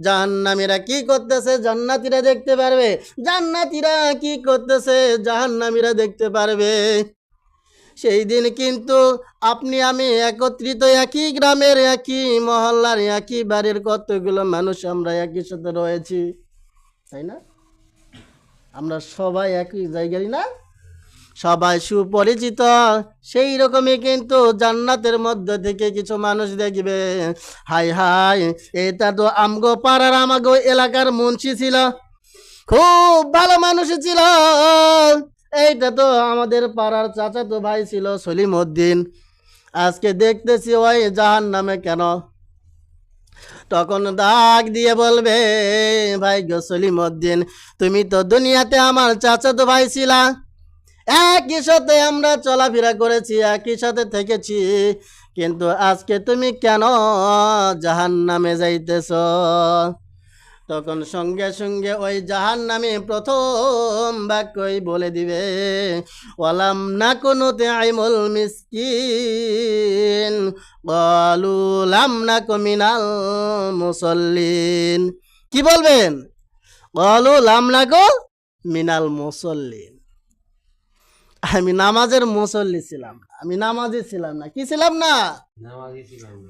জাহান্নামীরা কি করতেছে? জান্নাতীরা দেখতে পারবে। জান্নাতীরা কি করতেছে? জাহান্নামীরা দেখতে পারবে। সেই দিন কিন্তু আপনি, আমি একত্রিত একই গ্রামের, একই মহল্লার, একই বাড়ির কতগুলো মানুষ আমরা একই সাথে রয়েছি। তাই না? আমরা সবাই একই জায়গায় না? সবাই সুপরিচিত, সেই রকমই কিন্তু জান্নাতের মধ্যে থেকে কিছু মানুষ দেখবে। হাই হাই, এটা তো আমগো পাড়ার আমাগো এলাকার মুন্সি ছিল, খুব ভালো মানুষ ছিল। এইটা তো আমাদের পাড়ার চাচা তো ভাই ছিল সলিম উদ্দিন আজকে দেখতেছি ওই জাহান নামে কেন? তখন ডাক দিয়ে বলবে, ভাই গো সলিম উদ্দিন তুমি তো দুনিয়াতে আমার চাচা তো ভাই ছিলা। একই সাথে আমরা চলাফেরা করেছি, একই সাথে থেকেছি। কিন্তু আজকে তুমি কেন জাহান নামে যাইতেছ? তখন সঙ্গে সঙ্গে ওই জাহান নামে প্রথম বাক্যই বলে দিবে, ওয়ালাম না কোনো তে আইমুল মিসকিন বলু লাম না কমিনাল মুসল্লিন। কি বলবেন? বলু লাম না গো মিনাল মুসল্লিন। আমি নামাজের মুসল্লি ছিলাম। আমি নামাজে ছিলাম না। কি ছিলাম না?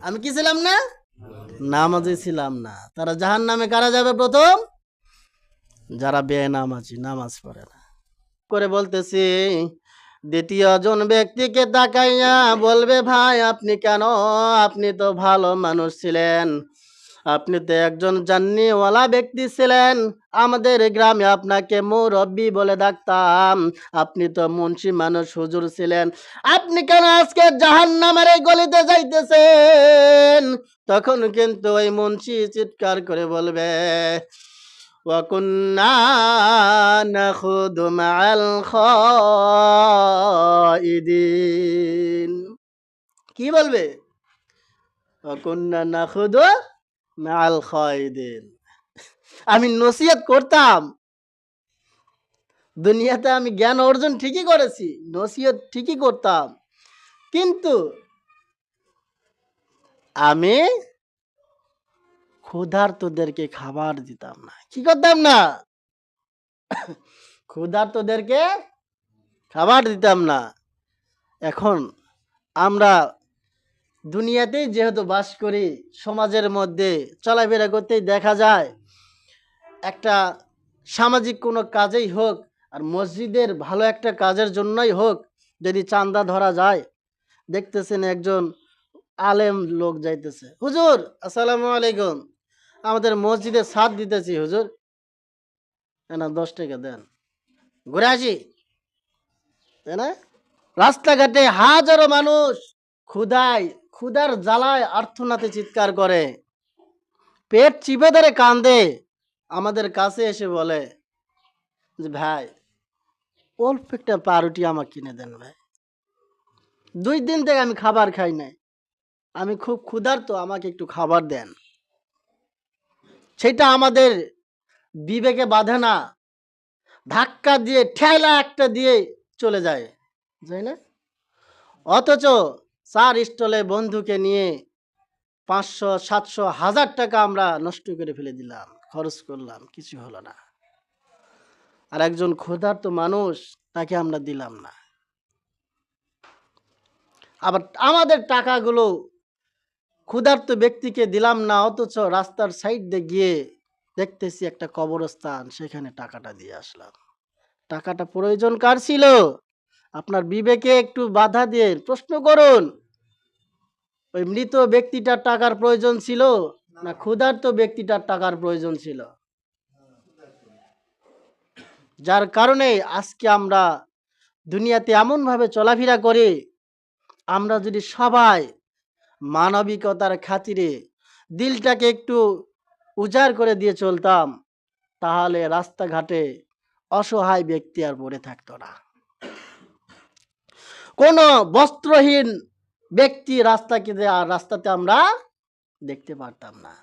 আমি কি ছিলাম না? নামাজে ছিলাম না। তারা জাহান নামে কারা যাবে প্রথম? যারা বেনামাজি নামাজ পড়ে না। করে বলতেছি দ্বিতীয় জন ব্যক্তিকে তাকাইয়া বলবে ভাই আপনি কেন? আপনি তো ভালো মানুষ ছিলেন। আপনি তো একজন জান্নিওয়ালা ব্যক্তি ছিলেন আমাদের গ্রামে আপনাকে মুরব্বী বলে ডাকতাম আপনি তো মুন্সি মানুষ হুজুর ছিলেন আপনি কেন আজকে জাহান নামের গলিতে যাইতেছেন তখন কিন্তু ওই মুন্সি চিৎকার করে বলবে وكنا نخوض مع الخائدين কি বলবে وكنا نخوض মাল খয়দিন আমি নসিহত করতাম। দুনিয়াতে আমি জ্ঞান অর্জন ঠিকই করেছি, নসিহত ঠিকই করতাম। কিন্তু আমি ক্ষুধার্তদেরকে খাবার দিতাম না। কি করতাম না? ক্ষুধার্তদেরকে খাবার দিতাম না। এখন আমরা দুনিয়াতেই যেহেতু বাস করি, সমাজের মধ্যে চলাফেরা করতেই দেখা যায়, একটা সামাজিক কোনো কাজেই হোক আর মসজিদের ভালো একটা কাজের জন্যই হোক, যদি চান্দা ধরা যায়, দেখতেছেন একজন আলেম লোক যাইতেছে। হুজুর, আসসালামু আলাইকুম। আমাদের মসজিদে সাথ দিতেছি, হুজুর। না, দশ টাকা দেন। ঘুরে আসি। তাই না, রাস্তাঘাটে হাজারো মানুষ ক্ষুদায় ক্ষুদার জ্বালায় আর্থনাতে চিৎকার করে। পেট চিপে ধরে কান্দে আমাদের কাছে এসে বলে, যে ভাই, অল্প একটা পাউরুটি আমাকে কিনে দেন ভাই। দুই দিন থেকে আমি খাবার খাই নাই। আমি খুব ক্ষুধার্ত, আমাকে একটু খাবার দেন। সেটা আমাদের বিবেকে বাঁধে না। ধাক্কা দিয়ে, ঠেলা একটা দিয়ে চলে যায়। যাই না অথচ চার স্টলে বন্ধুকে নিয়ে পাঁচশো, সাতশো, হাজার টাকা আমরা নষ্ট করে ফেলে দিলাম, খরচ করলাম, কিছু হলো না। আর একজন ক্ষুধার্ত মানুষ তাকে আমরা দিলাম না। আবার আমাদের টাকাগুলো ক্ষুধার্ত ব্যক্তিকে দিলাম না, অথচ রাস্তার সাইড দিয়ে গিয়ে দেখতেছি একটা কবরস্থান, সেখানে টাকাটা দিয়ে আসলাম। টাকাটা প্রয়োজন কার ছিল? আপনার বিবেকে একটু বাধা দিয়ে প্রশ্ন করুন। ওই মৃত ব্যক্তিটার টাকার প্রয়োজন ছিল না ক্ষুধার্ত ব্যক্তিটার টাকার প্রয়োজন ছিল? যার কারণে আজকে আমরা দুনিয়াতে এমনভাবে চলাফেরা করি, আমরা যদি সবাই মানবিকতার খাতিরে দিলটাকে একটু উজাড় করে দিয়ে চলতাম, তাহলে রাস্তাঘাটে অসহায় ব্যক্তি আর পড়ে থাকতো না। কোনো বস্ত্রহীন ব্যক্তি রাস্তাকে আর রাস্তাতে আমরা দেখতে পারতাম না।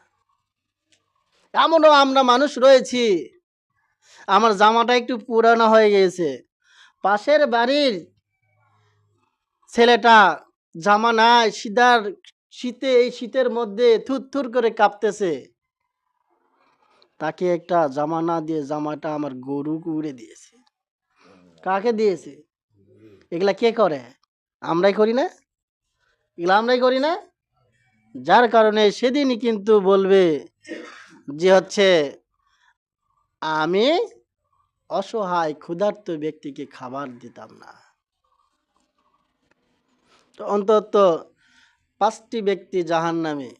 এমনও আমরা মানুষ রয়েছি। আমার জামাটা একটু পুরানো হয়ে গিয়েছে পাশের বাড়ির ছেলেটা জামা নাই শীতার শীতে, এই শীতের মধ্যে থুর করে কাঁপতেছে। তাকে একটা জামা না দিয়ে জামাটা আমার গরু উড়ে দিয়েছে। কাকে দিয়েছে? এগুলা কে করে? আমরাই করি না? এগুলা আমরাই করি না? যার কারণে সেদিনই কিন্তু বলবে যে হচ্ছে, আমি অসহায়, ক্ষুধার্ত ব্যক্তিকে খাবার দিতাম না। তো অন্তত পাঁচটি ব্যক্তি জাহান নামে